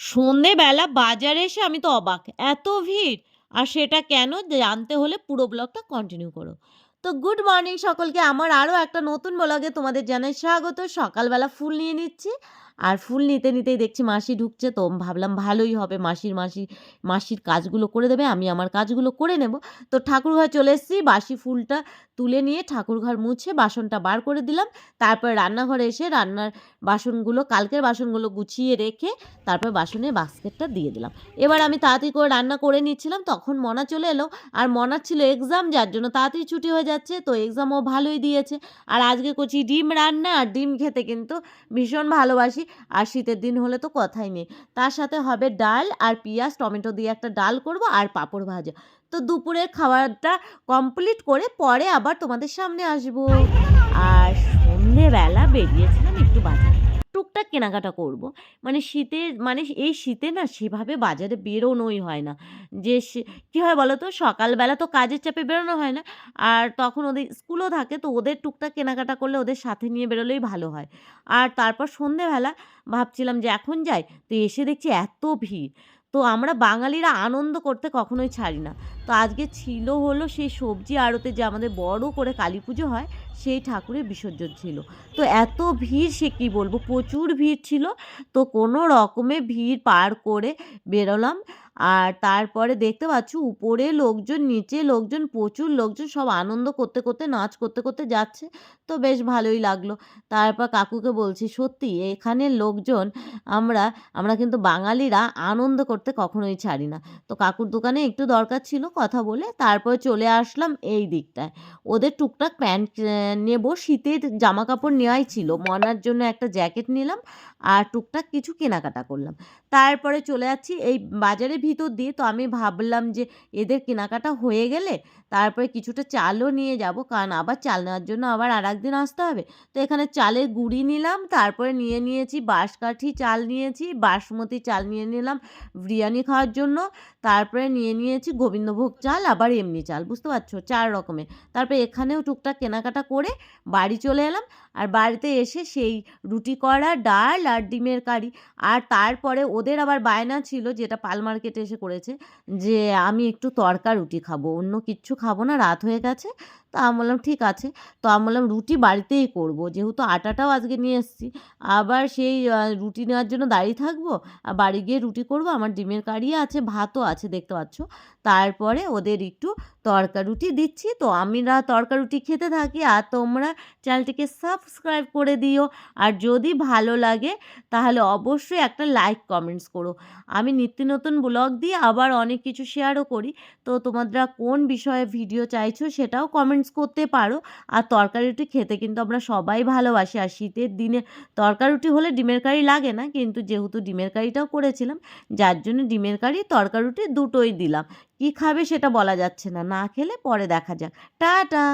সন্ধেবেলা বাজারে এসে আমি তো অবাক, এত ভিড়! আর সেটা কেন জানতে হলে পুরো ব্লগটা কন্টিনিউ করো। তো গুড মর্নিং সকলকে। আমার আরও একটা নতুন ব্লগে তোমাদের জানাই স্বাগত। সকালবেলা ফুল নিয়ে নিচ্ছি আর ফুল নিতে নিতেই দেখছি মাসি ঢুকছে তো ভাবলাম ভালোই হবে। মাসির মাসি, মাসির কাজগুলো করে দেবে, আমি আমার কাজগুলো করে নেব। তো ঠাকুরঘর চলে এসেছি, বাসি ফুলটা তুলে নিয়ে ঠাকুরঘর মুছে বাসনটা বার করে দিলাম। তারপর রান্নাঘরে এসে রান্নার বাসনগুলো, কালকের বাসনগুলো গুছিয়ে রেখে তারপর বাসনের বাস্কেটটা দিয়ে দিলাম। এবার আমি তাড়াতাড়ি করে রান্না করে নিচ্ছিলাম, তখন মনা চলে এলো। আর মনার ছিল এক্সাম, যার জন্য তাড়াতাড়ি ছুটি হয়ে যাচ্ছে, তো এক্সামও ভালোই দিয়েছে। আর আজকে করছি ডিম রান্না, আর ডিম খেতে কিন্তু ভীষণ ভালোবাসি। আর শীতের দিন হলে তো কথাই নেই। তার সাথে হবে ডাল আর পেঁয়াজ, টমেটো দিয়ে একটা ডাল করব আর পাঁপড় ভাজা। তো দুপুরের খাবারটা কমপ্লিট করে পরে আবার তোমাদের সামনে আসব। আর সন্ধেবেলা বেরিয়েছিলাম একটু বাজারে। টুকটাক কেনাকাটা করব। মানে শীতে মানে এই শীতে না সেভাবে বাজারে বেরোনোই হয় না। যে সে- কী হয় বলো তো সকালবেলা তো কাজের চাপে বেরোনো হয় না। আর তখন ওদের স্কুলও থাকে তো ওদের টুকটাক কেনাকাটা করলে ওদের সাথে নিয়ে বেরোলেই ভালো হয়। আর তারপর সন্ধেবেলা ভাবছিলাম যে এখন যাই তো এসে দেখছি এত ভিড়। তো আমরা বাঙালিরা আনন্দ করতে কখনোই ছাড়ি না। তো আজকে ছিল হলো সেই সবজি আড়তে যে আমাদের বড় করে কালী পুজো হয়, সেই ঠাকুরের বিসর্জন ছিল। তো এত ভিড় সে কী বলব? প্রচুর ভিড় ছিল। তো কোনো রকমে ভিড় পার করে বেরোলাম। আর তারপরে দেখতে পাচ্ছ উপরে লোকজন, নিচে লোকজন, প্রচুর লোকজন সব আনন্দ করতে করতে, নাচ করতে করতে যাচ্ছে। তো বেশ ভালোই লাগল। তারপর কাকুকে বলছি, সত্যি এখানের লোকজন আমরা আমরা কিন্তু বাঙালিরা আনন্দ করতে কখনোই ছাড়ি না। তো কাকুর দোকানে একটু দরকার ছিল কথা বলে তারপরে চলে আসলাম এই দিকটায়। ওদের টুকটাক প্যান্ট নেব, শীতের জামা কাপড় নেওয়াই ছিল। মনার জন্য একটা জ্যাকেট নিলাম আর টুকটাক কিছু কেনাকাটা করলাম। তারপরে চলে যাচ্ছি এই বাজারের ভিতর দিয়ে তো আমি ভাবলাম যে এদের কেনাকাটা হয়ে গেলে তারপরে কিছুটা চালও নিয়ে যাব। কারণ আবার চাল নেওয়ার জন্য আবার আর একদিন আসতে হবে। তো এখানে চালের গুঁড়ি নিলাম, তারপরে নিয়ে নিয়েছি বাঁশকাঠি চাল নিয়েছি, বাসমতি চাল নিয়ে নিলাম বিরিয়ানি খাওয়ার জন্য। তারপরে নিয়ে নিয়েছি গোবিন্দভোগ চাল, আবার এমনি চাল, বুঝতে পারছ? চার রকমের। তারপরে এখানেও টুকটাক কেনাকাটা করে বাড়ি চলে এলাম। আর বাড়িতে এসে সেই রুটি করা ডাল আর ডিমের কারি। আর তারপরে ওদের আবার বায়না ছিল যেটা পাল মার্কেটে এসে করেছে যে, আমি একটু তরকা রুটি খাব, অন্য কিচ্ছু খাব না, রাত হয়ে গেছে। তো আমি বললাম, ঠিক আছে। তো আমি বললাম, রুটি বাড়িতেই করব, যেহেতু আটাটাও আজকে নিয়ে এসেছি। আবার সেই রুটি নেওয়ার জন্য দাঁড়িয়ে থাকব, আর বাড়ি গিয়ে রুটি করব। আমার ডিমের কারি আছে, ভাতও আছে, দেখতে পাচ্ছ। তারপরে ওদের একটু তরকা রুটি দিচ্ছি। তো আমি আমরা তরকা রুটি খেতে থাকি, আর তোমরা চ্যানেলটিকে সাবস্ক্রাইব করে দিও। আর যদি ভালো লাগে, তাহলে অবশ্যই একটা লাইক কমেন্টস করো। আমি নিত্য নতুন ব্লগ দিয়ে আবার অনেক কিছু শেয়ারও করি। তো তোমরা কোন বিষয়ে ভিডিও চাইছো সেটাও কমেন্টস করতে পারো। আর তরকারি রুটি খেতে কিন্তু আমরা সবাই ভালোবাসি। আর শীতের দিনে তরকারি রুটি হলে ডিমের কারি লাগে না। কিন্তু যেহেতু ডিমের কারিটাও করেছিলাম, যার জন্য ডিমের কারি তরকারি রুটি দুটোই দিলাম। কি খাবে সেটা বলা যাচ্ছে না। না খেলে পরে দেখা যাক। টাটা!